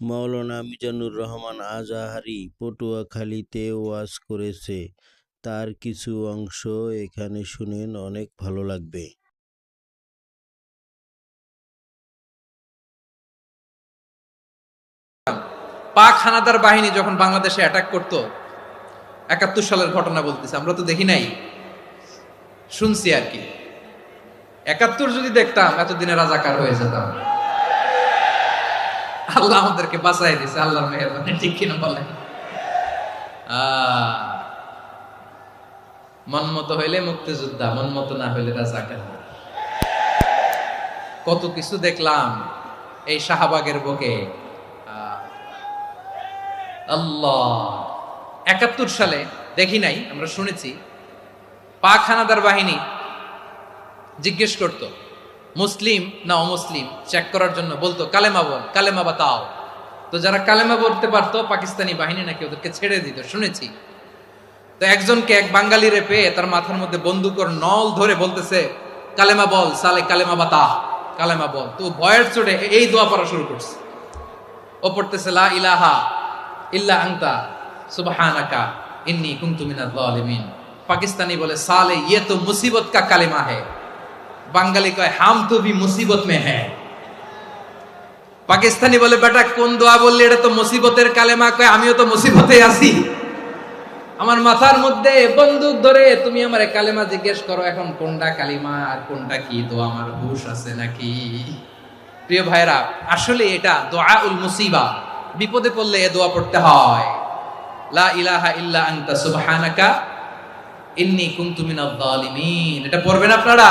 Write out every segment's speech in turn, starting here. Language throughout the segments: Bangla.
মাওলানা মিজানুর রহমান আজাহারি পটুয়াখালীতে ওয়াজ করেছে। তার কিছু অংশ এখানে শুনেন, অনেক ভালো লাগবে। পাক হানাদার বাহিনী যখন বাংলাদেশে অ্যাটাক করত, একাত্তর সালের ঘটনা বলতেছে, আমরা তো দেখি নাই। শুনছি আর কি। একাত্তর যদি দেখতাম, এতদিনে রাজাকার হয়ে যেতাম। আল্লাহ আমাদেরকে বাঁচাই দিছে আল্লাহর মেহরবানি ঠিক কিনা বলেন আহ, মন মতো হইলে মুক্তিযোদ্ধা মন মতো না হইলে রাজাকার। কত কিছু দেখলাম এই শাহবাগের বুকে। আল্লাহ। একাত্তর সালে দেখি নাই আমরা শুনেছি পাক হানাদার বাহিনী জিজ্ঞেস করত মুসলিম না অমুসলিম? চেক করার জন্য বলতো, কালেমা বল, কালেমা বাতাও। তো যারা কালেমা বলতে পারতো, পাকিস্তানি বাহিনী নাকি ওদেরকে ছেড়ে দিত, শুনেছি। তো একজনকে এক বাঙালিরে পেয়ে তার মাথার মধ্যে বন্দুকর নল ধরে বলতেছে, কালেমা বল, সালে কালেমা বাতা কালেমা বল। তো ভয়ের চোটে এই দোয়া পড়া শুরু করছে। ও পড়তেছে, লা ইলাহা ইল্লা আংতা সুবহানাকা ইন্নি কুনতু মিনাজ জালিমিন পাকিস্তানি বলে, সালে ইয়ে তো মুসিবত কা কালেমা है বাঙালি কয়, হাম তো ভি মুসিবত মে হ্যায়। পাকিস্তানি বলে, বেটা, কোন দোয়া বললি, এটা তো মুসিবতের কালেমা। কয়, আমিও তো মুসিবতে আছি। আমার মাথার মধ্যে বন্দুক ধরে, তুমি আমার কালেমা জিজ্ঞেস করো, এখন কোনটা কালিমা আর কোনটা কি? তো আমার হুশ আছে নাকি? প্রিয় ভাইরা আসলে এটা দোয়া উল মুসিবা। বিপদে পড়লে এ দোয়া পড়তে হয়। লা ইলাহা ইল্লা আনতা সুবহানাকা, ইন্নী কুনতু মিনাজ জালিমিন এটা পড়বেন আপনারা?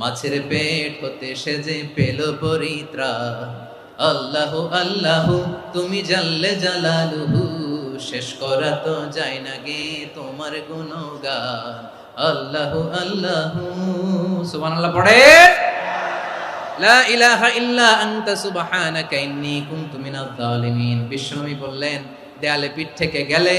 মাছের পেট হতে সেজে পেল পরিত্রা। আল্লাহ আল্লাহ, তুমি জানলে জালালুহু, শেষ করা তো যায় না গে তোমার গুণগান। আল্লাহ আল্লাহ। সুবহানাল্লাহ, পড়ে। লা ইলাহা ইল্লা আনতা সুবহানাকা ইন্নী কুনতু মিনাজ জালিমিন বিশ্বনবী বললেন, দেয়ালে পিঠ থেকে গেলে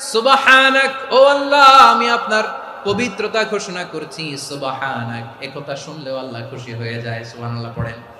সুবহানাক, ও আল্লাহ, আমি আপনার পবিত্রতা ঘোষণা করছি, সুবাহানাক। এ কথা শুনলেও আল্লাহ খুশি হয়ে যায়, সুবহানাল্লাহ পড়েন।